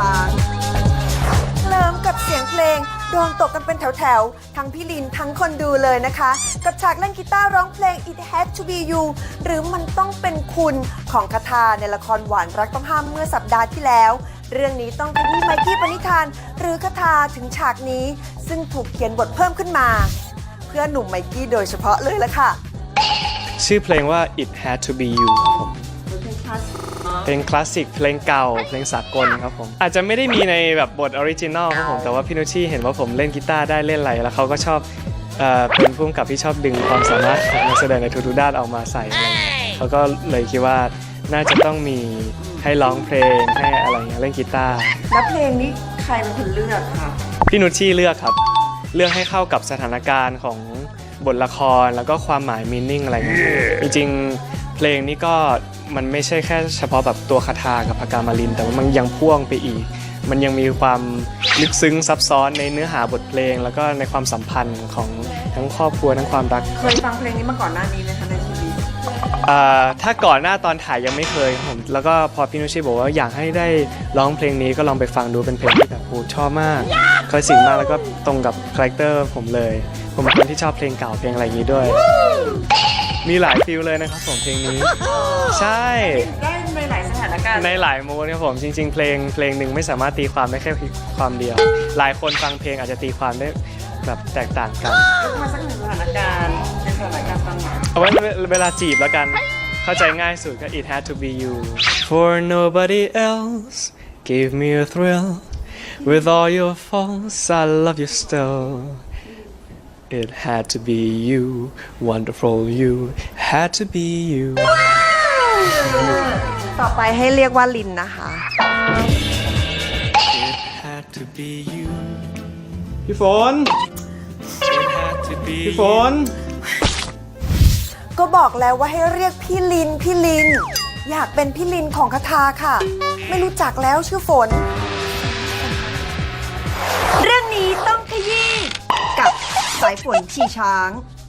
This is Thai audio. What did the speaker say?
ช้างเคลิมกับเสียงเพลง โดนตกกันเป็นแถวๆ ทั้งพี่ลินทั้งคนดูเลยนะคะ กับฉากเล่นกีตาร์ร้องเพลง It Had to Be You หรือมันต้องเป็นคุณของคาทาในละครหวานรักต้องห้ามเมื่อสัปดาห์ที่แล้ว เรื่องนี้ต้องขยี้ไมค์กี้ปณิธาน หรือคาทาถึงฉากนี้ ซึ่งถูกเขียนบทเพิ่มขึ้นมา เพื่อหนุ่มไมค์กี้โดยเฉพาะเลยละค่ะ ชื่อเพลงว่า It Had to Be You ครับผม เพลงคลาสสิกเพลงเก่าเพลงสากลครับผมอาจจะไม่ได้มีในแบบบทออริจินอลครับผมแต่ว่าพี่นุชชี่เห็นว่าผมเล่นกีตาร์ได้เล่นอะไรแล้วเขาก็ชอบเอ่อเป็นผู้กำกับที่ชอบดึงความสามารถของนักแสดงในทุกๆด้านออกมาใส่อะไรเงี้ยเขาก็เลยคิดว่าน่าจะต้องมีให้ร้องเพลงให้อะไรเงี้ยเล่นกีตาร์แล้วเพลงนี้ใครเป็นคนเลือกคะพี่นุชชี่เลือกครับ เลือกให้เข้ากับสถานการณ์ของบทละครแล้วก็ความหมายมีนิ่งอะไรเงี้ยจริงๆเพลงนี้ก็ มันไม่ใช่แค่เฉพาะแบบตัวคาถากับพกามาลิน แต่ว่ามันยังพ่วงไปอีก มันยังมีความลึกซึ้งซับซ้อนในเนื้อหาบทเพลง แล้วก็ในความสัมพันธ์ของทั้งครอบครัวทั้งความรักเคยฟังเพลงนี้มาก่อนหน้านี้ไหมคะในชีวิตอ่าถ้าก่อนหน้าตอนถ่ายยังไม่เคยครับผมแล้วก็พอพี่นุชชี่บอกว่าอยากให้ได้ร้องเพลงนี้ก็ลองไปฟังดูเป็นเพลงที่แบบโหชอบมากคลาสสิกมากแล้วก็ตรงกับคาแรคเตอร์ผมเลย ผมเป็นคนที่ชอบเพลงเก่าเพลงอะไรอย่างนี้ด้วย มีหลายฟิลเลยนะครับผมเพลงนี้ ใช่ ได้ในหลายสถานการณ์ ในหลายมูดครับผมจริง ๆ เพลงเพลงหนึ่งไม่สามารถตีความได้แค่ความเดียว หลายคนฟังเพลงอาจจะตีความได้แบบแตกต่างกันมาสักหนึ่งสถานการณ์เป็นสถานการณ์ตอนไหนเอาไว้เวลาจีบแล้วกันเข้าใจง่ายสุดก็ it had to be you for nobody else gave me a thrill with all your faults I love you still it had to be you wonderful you had to be you ต่อไปให้เรียกว่าลินนะคะ it had to be you พี่ฝน it had to be พี่ฝนก็บอกแล้วว่าให้เรียกพี่ลิน พี่ลิน อยากเป็นพี่ลินของคาทาค่ะ ไม่รู้จักแล้วชื่อฝน เรื่องนี้